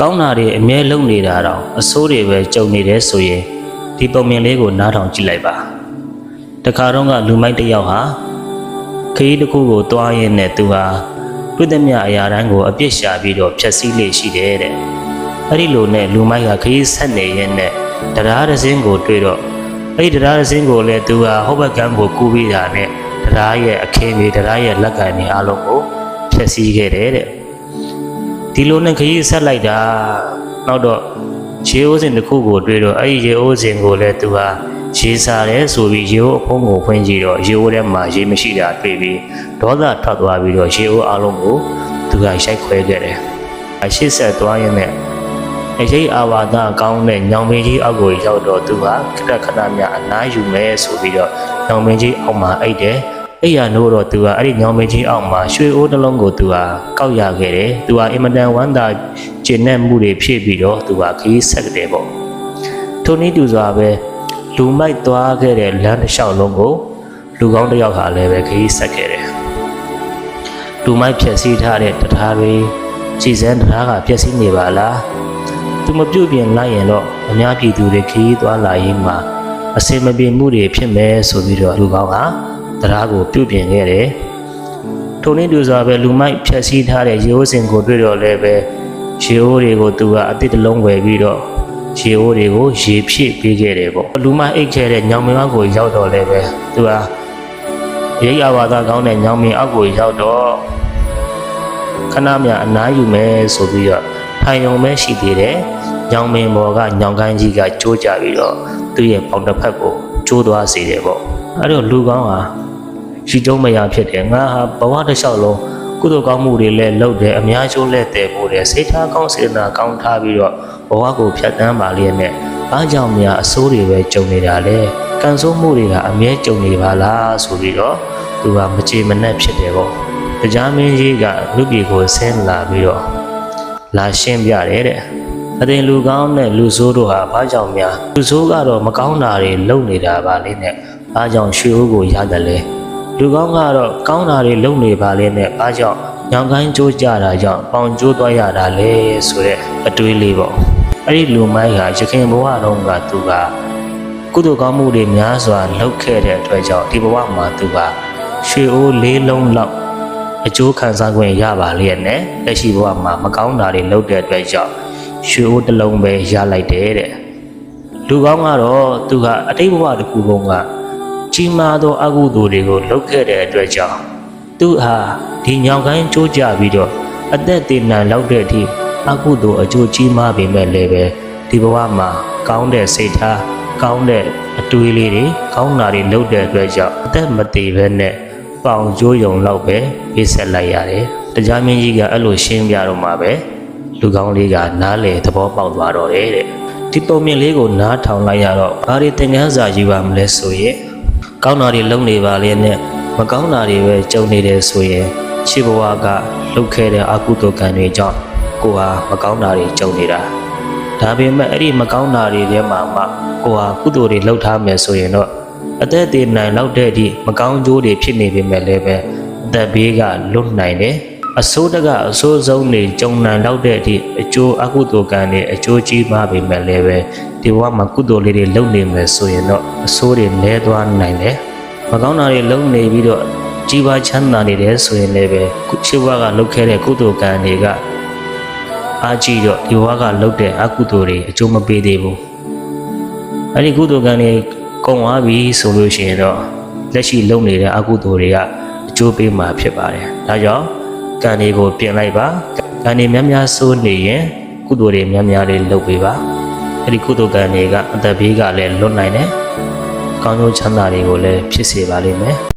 ကောင်းတာတွေအမြဲလုံနေတာတော့အဆိုးတွေပဲကြုံနေတယ်ဆိုရင်ဒီပုံမြင်လေးကိုနားထောင်ကြည့်လိုက်ပါတခါတော့ကလူမိုက်တစ်ယောက်ဟာခရီးတစ်ခုကိုတွားရင်းနဲ့သူဟာတွေ့တဲ့မြအရာတိုင်းကိုအပြစ်ရှာပြီးတော့ဖျက်ဆီးလေရှိတယ်တဲ့အဲ့ဒီလိုနဲ့လူမိုက်ကခရီးဆက်နေရင်းနဲ့တရားတစ်စင်းကိုတွေ့တော့အဲ့ဒီတရားတစ်စင်းကိုလည်းသူဟာဟောဘက်ကန်းကိုကူးပြီးတာနဲ့တရားရဲ့အခင်းတွေတရားရဲ့လက်ကန်တွေအလုံးကိုဖျက်ဆီးခဲ့တယ်တဲ့ ဒီလိုနဲ့ခရီးဆက်လိုက်တာနောက်တော့ရေအိုးစင်တစ်ခုကိုတွေ့တော့အဲ့ဒီရေအိုးစင်ကိုလည်းသူဟာရေစားတယ်ဆိုပြီးရေအိုးအဖုံးကိုဖွင့်ကြည့်တော့ရေအိုးထဲမှာရေမရှိတာတွေ့ပြီးဒေါသထွက်သွားပြီးတော့ရေအိုးအလုံးကိုသူကရိုက်ခွဲခဲ့တယ်အရှိဆက်သွားရင်လည်းအရေးအာဝါဒကောင်းတဲ့ညောင်မင်းကြီးအောက်ကိုရောက်တော့သူဟာခက်ခဏများအနားယူမယ်ဆိုပြီးတော့ညောင်မင်းကြီးအောက်မှာအိတ်တယ် အဲ့ရနိုးတော့သူကအဲ့ဒီညောင်မင်းကြီးအောက်မှာရွှေအိုးတစ်လုံးကိုသူဟာကောက်ရခဲ့တယ်သူဟာအင်မတန်ဝမ်းသာကျဉ်တဲ့မှုတွေဖြစ်ပြီးတော့သူဟာခရီးဆက်တယ်ပေါ့ထိုနည်းတူစွာပဲလူမိုက်သွားခဲ့တဲ့လမ်းတစ်လျှောက်လုံးကိုလူကောင်းတစ်ယောက်ဟာလည်းပဲခရီးဆက်ခဲ့တယ်လူမိုက်ဖြည့်ဆည်းထားတဲ့တရားတွေကြည်စမ်းတရားကပြည့်စည်နေပါလားသူမပြုတ်ပြင်လိုက်ရင်တော့အများပြည်သူတွေခရီးသွားလာရင်းမှာအစင်မပြေမှုတွေဖြစ်မယ်ဆိုပြီးတော့လူကောင်းဟာ တရားကိုပြုတ်ပြင်ခဲ့တယ်ထိုနည်းတူစွာပဲလူမိုက်ဖြက်စီးထားတဲ့ရေအိုးစင်ကိုတွေ့တော့လည်းပဲရေအိုးတွေကိုသူကအတစ်တလုံးဝယ်ပြီးတော့ရေအိုးတွေကိုရေဖြည့်ပေးခဲ့တယ်ပေါ့လူမိုက်အိတ်ခဲ့တဲ့ညောင်မင်းအောက်ကိုရောက်တော့လည်းပဲသူကရိပ်အဝါဒကောင်းတဲ့ညောင်မင်းအောက်ကိုရောက်တော့ခဏမြအနားယူမယ်ဆိုပြီးတော့ထိုင်ယုံမဲရှိသေးတယ်ညောင်မင်းဘော်ကညောင်ကိုင်းကြီးကကြိုးကြပြီးတော့သူ့ရဲ့ပေါင်တစ်ဖက်ကိုကျိုးသွားစေတယ်ပေါ့ အဲ့တော့လူကောင်းဟာရှိတုံးမရဖြစ်တယ်ငါဟာဘဝတစ်လျှောက်လုံးကုသိုလ်ကောင်းမှုတွေလည်းလုပ်တယ်အများကျိုးလည်းတည်ဖို့တယ်စိတ်ထားကောင်းစေတနာကောင်းထားပြီးတော့ဘဝကိုဖြတ်တန်းပါလျက်နဲ့အားကြောင့်များအဆိုးတွေပဲကြုံနေတာလေကံဆိုးမှုတွေကအမြဲကြုံနေပါလားဆိုပြီးတော့သူကမကြေမနက်ဖြစ်တယ်ပေါ့တရားမင်းကြီးကလူပြည်ကိုဆင်းလာပြီးတော့လာရှင်းပြတယ်တဲ့အတင်လူကောင်းနဲ့လူဆိုးတို့ဟာဘာကြောင့်များလူဆိုးကတော့မကောင်းတာတွေလုပ်နေတာပါလေနဲ့ ဘာကြောင့်ရွှေအိုးကိုရတယ်လဲလူကောင်းကတော့ကောင်းတာတွေလုပ်နေပါလေနဲ့အားကြောင့်ညောင်ကိုင်းကြိုးကြတာကြောင့်ပေါင်ကျိုးသွားရတာလေဆိုတဲ့အတွေးလေးပေါ့အဲ့ဒီလူမိုင်းကရခင်ဘဝတုန်းကသူကကုသိုလ်ကောင်းမှုတွေများစွာလုပ်ခဲ့တဲ့အတွက်ကြောင့်ဒီဘဝမှာသူကရွှေအိုးလေးလုံးလောက်အကျိုးခံစား권ရပါလျက်နဲ့လက်ရှိဘဝမှာမကောင်းတာတွေလုပ်တဲ့အတွက်ကြောင့်ရွှေအိုးတစ်လုံးပဲရလိုက်တယ်တဲ့လူကောင်းကတော့သူကအတိတ်ဘဝတစ်ခုလုံးက ကြီးမားသောအကုသိုလ်တွေကိုလုပ်ခဲ့တဲ့အတွက်ကြောင့်သူဟာဒီညောင်ကိုင်းကြိုးကြပြီးတော့အသက်တည်နံလောက်တဲ့အထိအကုသိုလ်အကျိုးကြီးမားပေမဲ့လည်းပဲဒီဘဝမှာကောင်းတဲ့စိတ်ထားကောင်းတဲ့အတွေးလေးတွေကောင်းတာတွေလုပ်တဲ့အတွက်ကြောင့်အသက်မတည်ဘဲနဲ့ပေါင်ကျိုးယုံလောက်ပဲပြည့်ဆက်လိုက်ရတယ်။တရားမင်းကြီးကအဲ့လိုရှင်းပြတော့မှပဲလူကောင်းလေးကနားလေသဘောပေါက်သွားတော့တယ်တဲ့။ဒီပုံမြင်လေးကိုနားထောင်လိုက်ရတော့ဘာတွေသင်ခန်းစာယူပါမလဲဆိုရင် ကောင်းတာတွေလုပ်နေပါလေနဲ့မကောင်းတာတွေပဲကြုံနေတယ်ဆိုရင်ခြေဘဝကလုပ်ခဲ့တဲ့အကုသိုလ်ကံတွေကြောင့်ကိုဟာမကောင်းတာတွေကြုံနေတာဒါပေမဲ့အဲ့ဒီမကောင်းတာတွေထဲမှာမှကိုဟာကုသိုလ်တွေလုပ်ထားမယ်ဆိုရင်တော့အသက်တည်နိုင်လောက်တဲ့အထိမကောင်းကျိုးတွေဖြစ်နေပေမဲ့လည်းပဲအသက်ဘေးကလွတ်နိုင်တယ် အဆိုးတကအဆိုးဆုံးတွေကြုံနိုင်လောက်တဲ့အထိအကျိုးအကုသိုလ်ကံတွေအကျိုးကြီးမားပေမဲ့လည်းပဲဒီဘဝမှာကုသိုလ်လေးတွေလုပ်နေမယ်ဆိုရင်တော့အဆိုးတွေနည်းသွားနိုင်တယ်မကောင်းတာတွေလုပ်နေပြီးတော့ကြီးပွားချမ်းသာနေတယ်ဆိုရင်လည်းပဲခုရှိဘဝကလုပ်ခဲ့တဲ့ကုသိုလ်ကံတွေကအားကြီးတော့ဒီဘဝကလုပ်တဲ့အကုသိုလ်တွေအကျိုးမပေးသေးဘူးအဲ့ဒီကုသိုလ်ကံတွေကုန်သွားပြီဆိုလို့ရှိရင်တော့လက်ရှိလုပ်နေတဲ့အကုသိုလ်တွေကအကျိုးပေးမှာဖြစ်ပါတယ်ဒါကြောင့် ကံတွေကိုပြင်လိုက်ပါကံတွေများများစိုးနေရင်ကုသိုလ်တွေများများလေးလုပ်ပေးပါအဲ့ဒီကုသိုလ်ကံတွေကအသက်ဘေးကလည်းလွတ်နိုင်တယ်ကောင်းကျိုးချမ်းသာတွေကိုလည်းဖြစ်စေပါလိမ့်မယ်